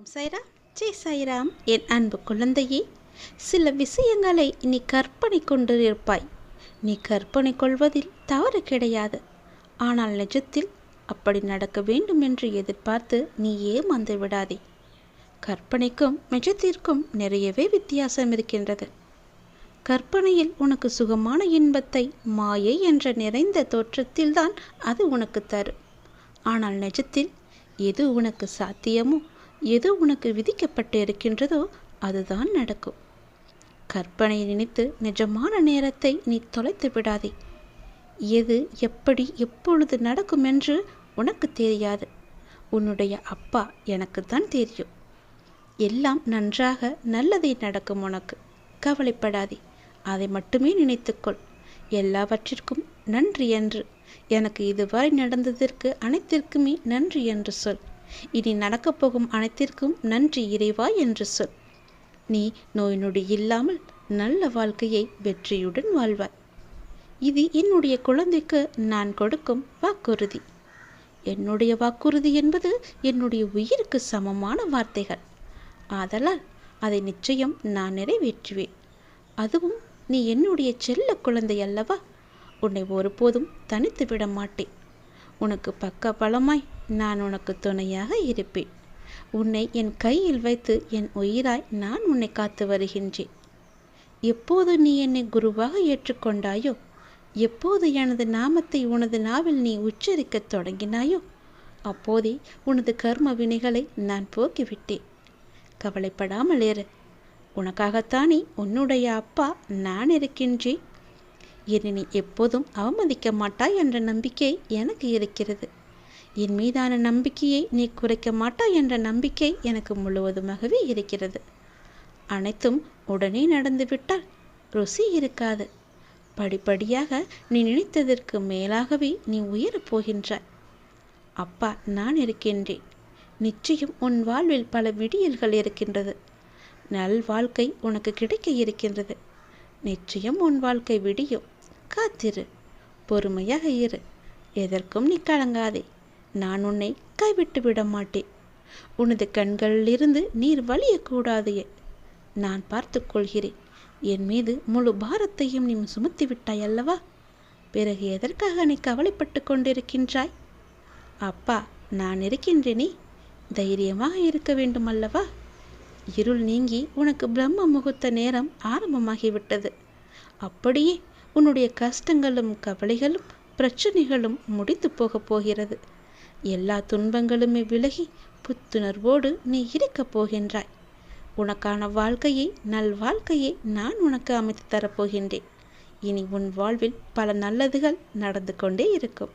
சைராம் ஜெய் சாய்ராம். என் அன்பு குழந்தையே சில விஷயங்களை நீ கற்பனை கொண்டு இருப்பாய். நீ கற்பனை கொள்வதில் தவறு கிடையாது. ஆனால் நிஜத்தில் அப்படி நடக்க வேண்டும் என்று எதிர்பார்த்து நீ ஏமாந்து விடாதே? கற்பனைக்கும் நிஜத்திற்கும் நிறையவே வித்தியாசம் இருக்கின்றது. கற்பனையில் உனக்கு சுகமான இன்பத்தை மாயை என்ற நிறைந்த தோற்றத்தில்தான் அது உனக்கு தரும். ஆனால் நிஜத்தில் எது உனக்கு சாத்தியமோ? எது உனக்கு விதிக்கப்பட்டு இருக்கின்றதோ அதுதான் நடக்கும். கற்பனை நினைத்து நிஜமான நேரத்தை நீ தொலைத்து விடாதே. எது எப்படி எப்பொழுது நடக்கும் என்று உனக்கு தெரியாது. உன்னுடைய அப்பா எனக்கு தான் தெரியும். எல்லாம் நன்றாக நல்லதே நடக்கும் உனக்கு. கவலைப்படாதே. அதை மட்டுமே நினைத்துக்கொள். எல்லாவற்றிற்கும் நன்றி என்று. எனக்கு இதுவரை நடந்ததற்கு அனைத்திற்குமே நன்றி என்று சொல். இனி நடக்கப் போகும் அனைத்திற்கும் நன்றி இறைவா என்று சொல். நீ நோய் நொடி இல்லாமல் நல்ல வாழ்க்கையை வெற்றியுடன் வாழ்வாய். இது என்னுடைய குழந்தைக்கு நான் கொடுக்கும் வாக்குறுதி. என்னுடைய வாக்குறுதி என்பது என்னுடைய உயிருக்கு சமமான வார்த்தைகள். ஆதலால் அதை நிச்சயம் நான் நிறைவேற்றுவேன். அதுவும் நீ என்னுடைய செல்ல குழந்தை அல்லவா? உன்னை ஒருபோதும் தனித்து விட மாட்டேன். உனக்கு பக்க பலமாய் நான் உனக்கு துணையாக இருப்பேன். உன்னை என் கையில் வைத்து என் உயிராய் நான் உன்னை காத்து வருகின்றேன். எப்போது நீ என்னை குருவாக ஏற்றுக்கொண்டாயோ எப்போது எனது நாமத்தை உனது நாவில் நீ உச்சரிக்கத் தொடங்கினாயோ அப்போதே உனது கர்ம வினைகளை நான் போக்கிவிட்டேன். கவலைப்படாமல் ஏறு உனக்காகத்தானே உன்னுடைய அப்பா நான் இருக்கின்றேன். என்னை நீ எப்போதும் அவமதிக்க மாட்டாய் என்ற நம்பிக்கை எனக்கு இருக்கிறது. என் மீதான நம்பிக்கையை நீ குறைக்க மாட்டாய் என்ற நம்பிக்கை எனக்கு முழுவதுமாகவே இருக்கிறது. அனைத்தும் உடனே நடந்துவிட்டால் ருசி இருக்காது. படிப்படியாக நீ நினைத்ததற்கு மேலாகவே நீ உயரப் போகின்றாய். அப்பா நான் இருக்கின்றேன். நிச்சயம் உன் வாழ்வில் பல விடியல்கள் இருக்கின்றது. நல் வாழ்க்கை உனக்கு கிடைக்க இருக்கின்றது. நிச்சயம் உன் வாழ்க்கை விடியும். காத்திரு. பொறுமையாக இரு. எதற்கும் நீ கலங்காதே. நான் உன்னை கைவிட்டு விட மாட்டேன். உனது கண்களிலிருந்து நீர் வலியக்கூடாது நான் பார்த்து கொள்கிறேன். என் மீது முழு பாரத்தையும் நீ சுமத்தி விட்டாய் அல்லவா? பிறகு எதற்காக நீ கவலைப்பட்டு கொண்டிருக்கின்றாய்? அப்பா நான் இருக்கின்றேனே. தைரியமாக இருக்க வேண்டும் அல்லவா? இருள் நீங்கி உனக்கு பிரம்ம முகூர்த்த நேரம் ஆரம்பமாகிவிட்டது. அப்படியே உன்னுடைய கஷ்டங்களும் கவலைகளும் பிரச்சனைகளும் முடித்து போகப் போகிறது. எல்லா துன்பங்களுமே விலகி புத்துணர்வோடு நீ இருக்கப் போகின்றாய். உனக்கான வாழ்க்கையை நல் வாழ்க்கையை நான் உனக்கு அமைத்து தரப்போகின்றேன் இனி உன் வாழ்வில் பல நல்லதுகள் நடந்து கொண்டே இருக்கும்.